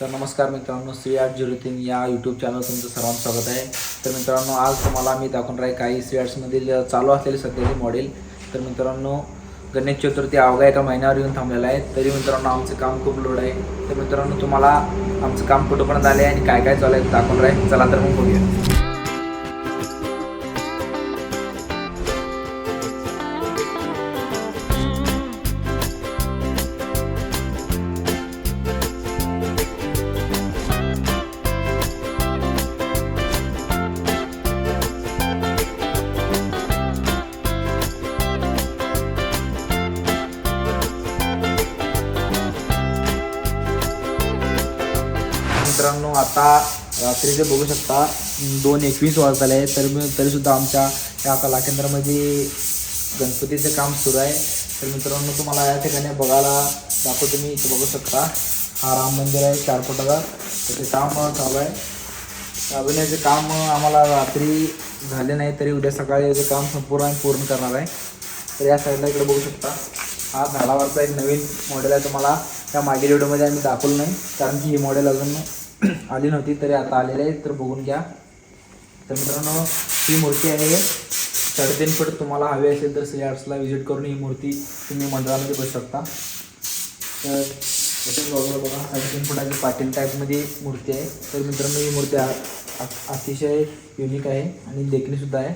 तर नमस्कार मित्रांनो सी आर्ट झिरो तीन या यूट्यूब चॅनल तुमचं सर्वांचं स्वागत आहे. तर मित्रांनो आज तुम्हाला मी दाखवून राहील काही सी आर्ट्समधील चालू असलेले सध्याचे मॉडेल तर मित्रांनो गणेश चतुर्थी अवघ्या एका महिन्यावर येऊन थांबलेला आहे. तरी मित्रांनो आमचं काम खूप लोड आहे. तर मित्रांनो तुम्हाला आमचं काम कुठंपर्यंत झालं आहे आणि काय काय चालू आहे दाखवणार दाखवून राहील चला तर मग बघूया. मित्रांनो आता रात्रीचे बघू शकता. दोन एकवीस वाजताले आहे तर मी तरीसुद्धा आमच्या या कलाकेंद्रामध्ये गणपतीचे काम सुरू आहे. तर मित्रांनो तुम्हाला या ठिकाणी बघायला दाखवतो तुम्ही इथे बघू शकता. हा राम मंदिर आहे चार फुटाचा त्याचे काम चालू आहे. अभिनयाचे काम आम्हाला रात्री झाले नाही तरी उद्या सकाळी याचे काम संपूर्ण पूर्ण करणार आहे. तर या साईडला इकडे बघू शकता. हा झाडावरचा एक नवीन मॉडेल आहे तुम्हाला. त्या मागील व्हिडिओमध्ये आम्ही दाखवलं नाही कारण की ही मॉडेल अजून आली नव्हती तरी आता आलेली आहे तर बघून घ्या. तर मित्रांनो ही मूर्ती आहे. साडेतीन फूट तुम्हाला हवी असेल तर सी आर्ट्सला व्हिजिट करून ही मूर्ती तुम्ही मंडळामध्ये बसू शकता. तर तसेच बाजूला बघा साडेतीन फुटाची पाटील टाईपमध्ये मूर्ती आहे. तर मित्रांनो ही मूर्ती आ- अतिशय युनिक आहे आणि देखणीसुद्धा आहे.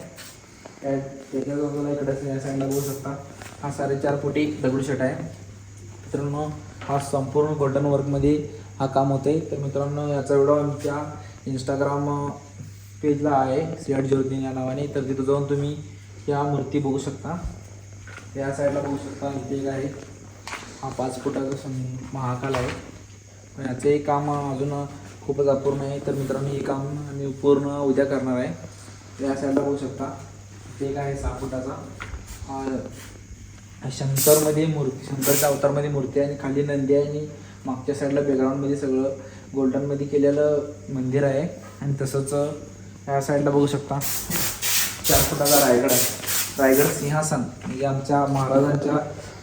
त्या त्याच्या बाजूला इकडे साईडला बघू शकता. हा साडेचार फुटी दगडूशेट आहे. मित्रांनो हा संपूर्ण गोल्डन वर्कमध्ये हा काम होते तर मित्रांनो याचा व्हिडिओ आमच्या इंस्टाग्राम पेजला आहे. सियाट ज्योतीन या नावाने. तर तिथं जाऊन तुम्ही या मूर्ती बघू शकता. या साईडला बघू शकता. इथे एक आहे. हा पाच फुटाचा सं महाकाल आहे. पण याचंही काम अजून खूपच अपूर्ण आहे. तर मित्रांनो हे काम आम्ही पूर्ण उद्या करणार आहे. या साईडला बघू शकता. ते एक आहे सहा फुटाचा. शंकरमध्ये मूर्ती शंकरच्या अवतारमध्ये मूर्ती आहे आणि खाली नंदी आहे आणि मागच्या साईडला बॅकग्राऊंडमध्ये सगळं गोल्डनमध्ये केलेलं मंदिर आहे. आणि तसंच या साईडला बघू शकता. चार फुटाचा रायगड आहे. रायगड सिंहासन. म्हणजे आमच्या महाराजांच्या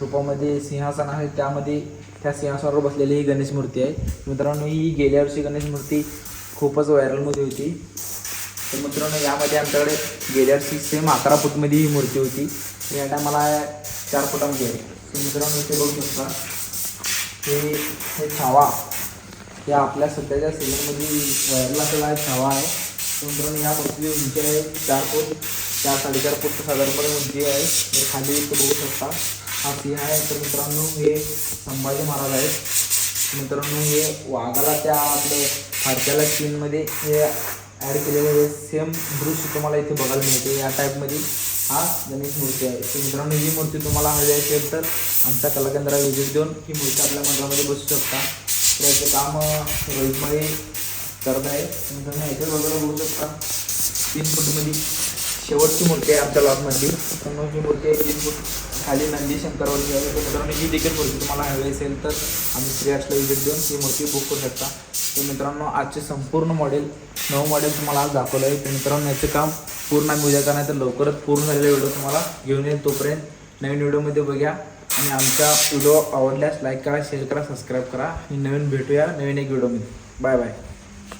रूपामध्ये सिंहासन आहे. त्यामध्ये त्या सिंहासनावर बसलेली ही गणेश मूर्ती आहे. मित्रांनो ही गेल्या वर्षी गणेश मूर्ती खूपच व्हायरलमध्ये होती. तर मित्रांनो यामध्ये आमच्याकडे गेल्या वर्षी सेम अकरा फूटमध्ये ही मूर्ती होती. या टायमाला चार फुटामध्ये आहे. तर मित्रांनो इथे बघू शकता. हे हे छावा हे आपल्या सध्याच्या सीझनमध्ये व्हायरल असलेला छावा आहे. मित्रांनो या मूर्तीची उंची आहे चार फूट चार साडेचार फूट साधारणपणे उंची आहे. तर खाली इथं बघू शकता हा सिंह आहे. तर मित्रांनो हे संभाजी महाराज आहेत. मित्रांनो हे वाघाला त्या आपल्या फाडक्याला चीनमध्ये हे ॲड केलेलं हे सेम दृश्य तुम्हाला इथे बघायला मिळते या टाईपमध्ये हा गणेश मूर्ती आहे. तर मित्रांनो ही मूर्ती तुम्हाला हवी असेल तर आमच्या कलाकेंद्राला व्हिजिट देऊन ही मूर्ती आपल्या मंडळामध्ये बसू शकता. तर याचं काम रोहितमध्ये करत आहे. मित्रांनो याच्या बाजूला बघू शकता. तीन फूटमध्ये शेवटची मूर्ती आहे आमच्या लॉटमधली. मित्रांनो ही मूर्ती आहे तीन फूट खाली नंदी शंकरवरती आहे. तर मित्रांनो ही देखील मूर्ती तुम्हाला हवी असेल तर आम्ही श्रेयासला व्हिजिट देऊन ही मूर्ती बुक करू शकता. तर मित्रांनो आजचे संपूर्ण मॉडेल नऊ मॉडेल तुम्हाला आज दाखवलं आहे. तर मित्रांनो याचं काम पूर्ण आम्ही उद्या करणार तर लवकरच पूर्ण झालेला व्हिडिओ तुम्हाला घेऊन येईल तोपर्यंत. नवीन व्हिडिओमध्ये बघा आणि आमचा व्हिडिओ आवडल्यास लाईक करा शेअर करा सबस्क्राईब करा. आणि नवीन भेटूया नवीन एक व्हिडिओमध्ये. Bye bye